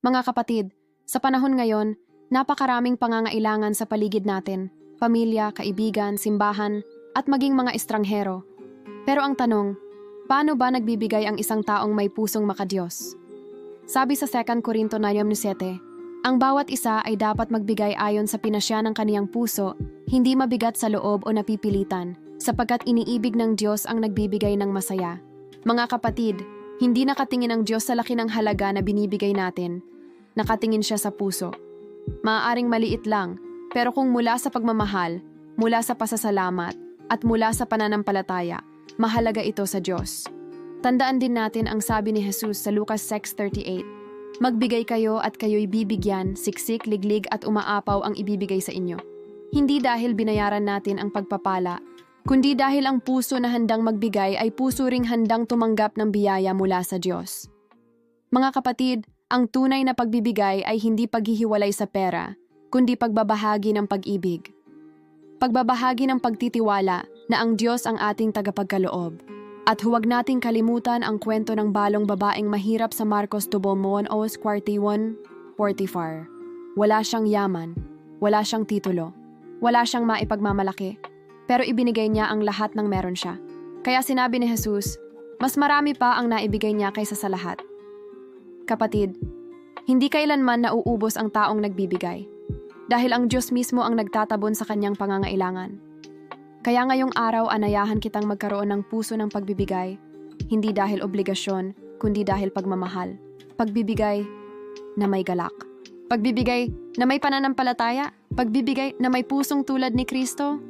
Mga kapatid, sa panahon ngayon, napakaraming pangangailangan sa paligid natin, pamilya, kaibigan, simbahan, at maging mga estranghero. Pero ang tanong, paano ba nagbibigay ang isang taong may pusong makadiyos? Sabi sa 2 Korinto 9.7, ang bawat isa ay dapat magbigay ayon sa pinasya ng kaniyang puso, hindi mabigat sa loob o napipilitan, sapagkat iniibig ng Diyos ang nagbibigay ng masaya. Mga kapatid, hindi nakatingin ang Diyos sa laki ng halaga na binibigay natin. Nakatingin siya sa puso. Maaaring maliit lang, pero kung mula sa pagmamahal, mula sa pasasalamat, at mula sa pananampalataya, mahalaga ito sa Diyos. Tandaan din natin ang sabi ni Jesus sa Lucas 6.38, Magbigay kayo at kayo'y bibigyan, siksik, liglig at umaapaw ang ibibigay sa inyo. Hindi dahil binayaran natin ang pagpapala, kundi dahil ang puso na handang magbigay ay puso ring handang tumanggap ng biyaya mula sa Diyos. Mga kapatid, ang tunay na pagbibigay ay hindi paghihiwalay sa pera, kundi pagbabahagi ng pag-ibig. Pagbabahagi ng pagtitiwala na ang Diyos ang ating tagapagkaloob. At huwag nating kalimutan ang kwento ng balong babaeng mahirap sa Marcos Tubomon Os 41, 44. Wala siyang yaman, wala siyang titulo, wala siyang maipagmamalaki, pero ibinigay niya ang lahat ng meron siya. Kaya sinabi ni Jesus, mas marami pa ang naibigay niya kaysa sa lahat. Kapatid, hindi kailanman nauubos ang taong nagbibigay. Dahil ang Diyos mismo ang nagtatabon sa kanyang pangangailangan. Kaya ngayong araw anayahan kitang magkaroon ng puso ng pagbibigay, hindi dahil obligasyon, kundi dahil pagmamahal. Pagbibigay na may galak. Pagbibigay na may pananampalataya. Pagbibigay na may pusong tulad ni Kristo.